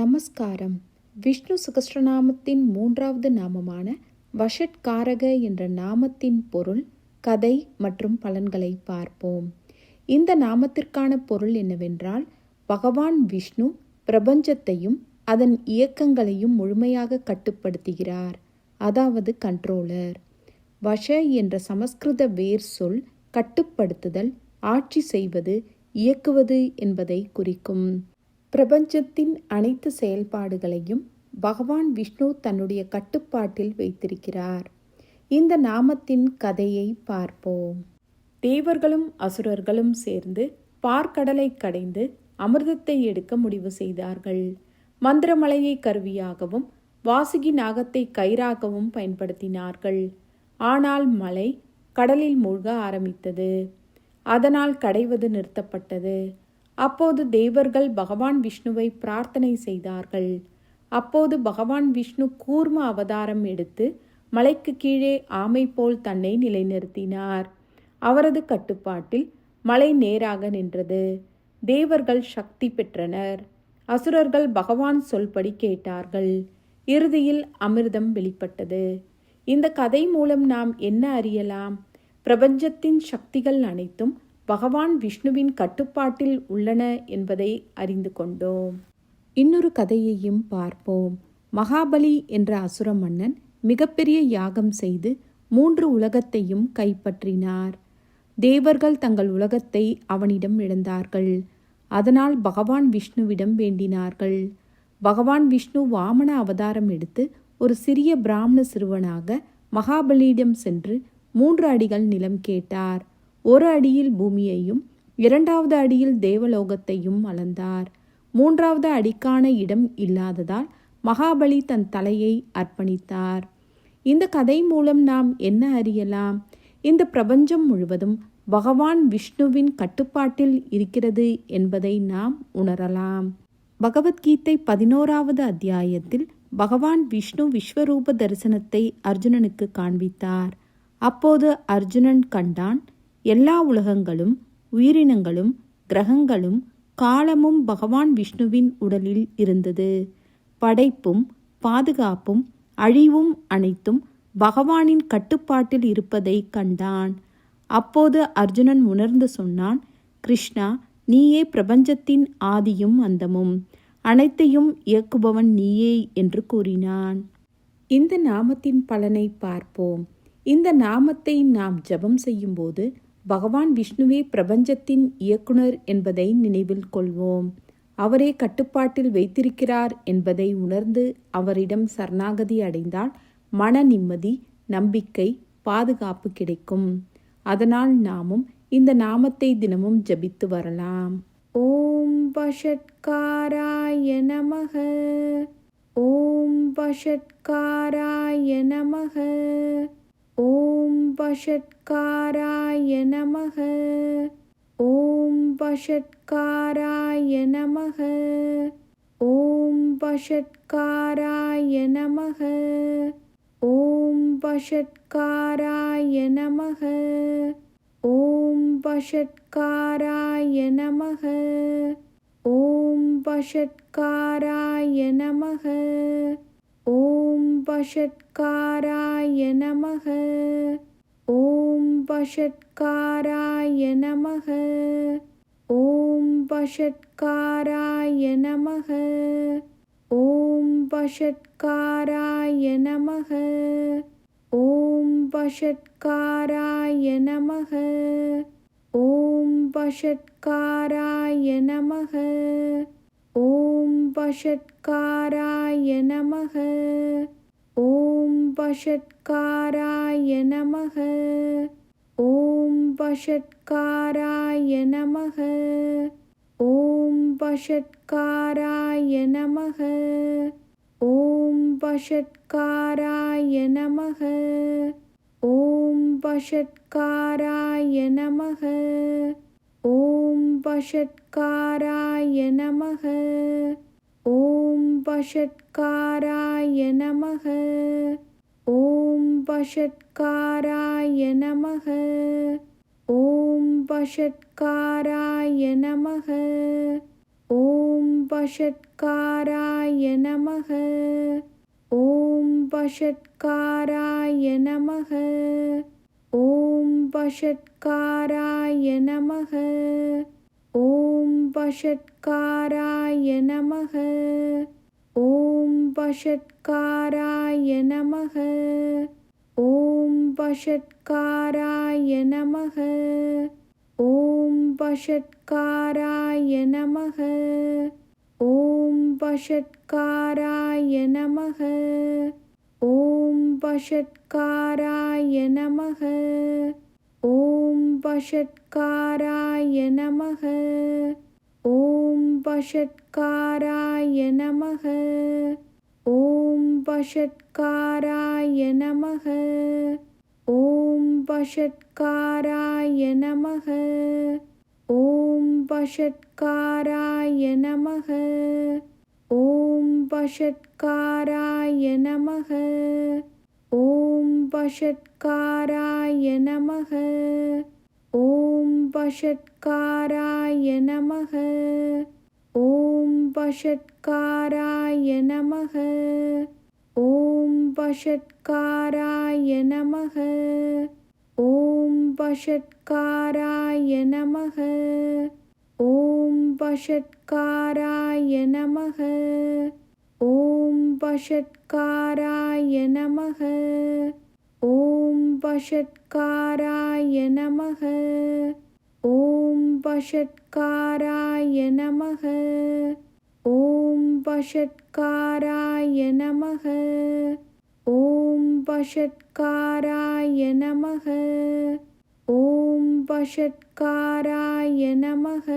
நமஸ்காரம். விஷ்ணு சகஸ்ரநாமத்தின் மூன்றாவது நாமமான வஷட்காரக என்ற நாமத்தின் பொருள் கதை மற்றும் பலன்களை பார்ப்போம். இந்த நாமத்திற்கான பொருள் என்னவென்றால் பகவான் விஷ்ணு பிரபஞ்சத்தையும் அதன் இயக்கங்களையும் முழுமையாக கட்டுப்படுத்துகிறார். அதாவது கண்ட்ரோலர். வஷ என்ற சமஸ்கிருத வேர் சொல் கட்டுப்படுத்துதல் ஆட்சி செய்வது இயக்குவது என்பதை குறிக்கும். பிரபஞ்சத்தின் அனைத்து செயல்பாடுகளையும் பகவான் விஷ்ணு தன்னுடைய கட்டுப்பாட்டில் வைத்திருக்கிறார். இந்த நாமத்தின் கதையை பார்ப்போம். தேவர்களும் அசுரர்களும் சேர்ந்து பார்க்கடலை கடைந்து அமிர்தத்தை எடுக்க முடிவு செய்தார்கள். மந்திரமலையை கருவியாகவும் வாசுகி நாகத்தை கயிறாகவும் பயன்படுத்தினார்கள். ஆனால் மலை கடலில் மூழ்க ஆரம்பித்தது. அதனால் கடைவது நிறுத்தப்பட்டது. அப்போது தேவர்கள் பகவான் விஷ்ணுவை பிரார்த்தனை செய்தார்கள். அப்போது பகவான் விஷ்ணு கூர்ம அவதாரம் எடுத்து மலைக்கு கீழே ஆமை போல் தன்னை நிலைநிறுத்தினார். அவரது கட்டுப்பாட்டில் மலை நேராக நின்றது. தேவர்கள் சக்தி பெற்றனர். அசுரர்கள் பகவான் சொல்படி கேட்டார்கள். இறுதியில் அமிர்தம் வெளிப்பட்டது. இந்த கதை மூலம் நாம் என்ன அறியலாம்? பிரபஞ்சத்தின் சக்திகள் அனைத்தும் பகவான் விஷ்ணுவின் கட்டுப்பாட்டில் உள்ளன என்பதை அறிந்து கொண்டோம். இன்னொரு கதையையும் பார்ப்போம். மகாபலி என்ற அசுர மன்னன் மிகப்பெரிய யாகம் செய்து மூன்று உலகத்தையும் கைப்பற்றினார். தேவர்கள் தங்கள் உலகத்தை அவனிடம் இழந்தார்கள். அதனால் பகவான் விஷ்ணுவிடம் வேண்டினார்கள். பகவான் விஷ்ணு வாமன அவதாரம் எடுத்து ஒரு சிறிய பிராமண சிறுவனாக மகாபலியிடம் சென்று மூன்று அடிகள் நிலம் கேட்டார். ஒரு அடியில் பூமியையும் இரண்டாவது அடியில் தேவலோகத்தையும் அளந்தார். மூன்றாவது அடிக்கான இடம் இல்லாததால் மகாபலி தன் தலையை அர்ப்பணித்தார். இந்த கதை மூலம் நாம் என்ன அறியலாம்? இந்த பிரபஞ்சம் முழுவதும் பகவான் விஷ்ணுவின் கட்டுப்பாட்டில் இருக்கிறது என்பதை நாம் உணரலாம். பகவத்கீதை பதினோராவது அத்தியாயத்தில் பகவான் விஷ்ணு விஸ்வரூப தரிசனத்தை அர்ஜுனனுக்கு காண்பித்தார். அப்போது அர்ஜுனன் கண்டான் எல்லா உலகங்களும் உயிரினங்களும் கிரகங்களும் காலமும் பகவான் விஷ்ணுவின் உடலில் இருந்தது. படைப்பும் பாதுகாப்பும் அழிவும் அனைத்தும் பகவானின் கட்டுப்பாட்டில் இருப்பதை கண்டான். அப்போது அர்ஜுனன் உணர்ந்து சொன்னான் கிருஷ்ணா நீயே பிரபஞ்சத்தின் ஆதியும் அந்தமும். அனைத்தையும் இயக்குபவன் நீயே என்று கூறினான். இந்த நாமத்தின் பலனை பார்ப்போம். இந்த நாமத்தை நாம் ஜபம் செய்யும்போது பகவான் விஷ்ணுவே பிரபஞ்சத்தின் இயக்குனர் என்பதை நினைவில் கொள்வோம். அவரே கட்டுப்பாட்டில் வைத்திருக்கிறார் என்பதை உணர்ந்து அவரிடம் சரணாகதி அடைந்தால் மன நிம்மதி நம்பிக்கை பாதுகாப்பு கிடைக்கும். அதனால் நாமும் இந்த நாமத்தை தினமும் ஜபித்து வரலாம். ஓம் வஷட்காராய நமக. ஓம் வஷட்காராய நமக. ஓம் वषट्काराय नमः ॐ वषट्काराय नमः ॐ वषट्काराय नमः ॐ वषट्काराय नमः ॐ वषट्काराय नमः ॐ वषट्काराय नमः ॐ वषट्काराय नमः ॐ वषट्काराय नमः ॐ वषट्काराय नमः ॐ वषट्काराय नमः ॐ वषट्काराय नमः ॐ वषट्काराय नमः ॐ वषट्काराय नमः ॐ वषट्काराय नमः ॐ वषट्काराय नमः ॐ वषट्काराय नमः ॐ वषट्काराय नमः ॐ वषट्काराय नमः ॐ वषट्काराय नमः ॐ वषट्काराय नमः वषट्काराय नमः ॐ वषट्काराय नमः ॐ वषट्काराय नमः ॐ वषट्काराय नमः ॐ वषट्काराय नमः ॐ वषट्काराय नमः ॐ वषट्काराय नमः ॐ वषट्काराय नमः ॐ वषट्काराय नमः ॐ वषट्काराय नमः ॐ वषट्काराय नमः ॐ वषट्काराय नमः ॐ वषट्काराय नमः ॐ वषट्काराय नमः ॐ वषट्काराय नमः ॐ वषट्काराय नमः ॐ वषट्काराय नमः ॐ वषट्काराय नमः ॐ वषट्काराय नमः ॐ वषट्काराय नमः ॐ वषट्काराय नमः ॐ वषट्काराय नमः ॐ वषट्काराय नमः ॐ वषट्काराय नमः ॐ वषट्काराय नमः ॐ वषट्काराय नमः ॐ वषट्काराय नमः ॐ वषट्काराय नमः ॐ वषट्काराय नमः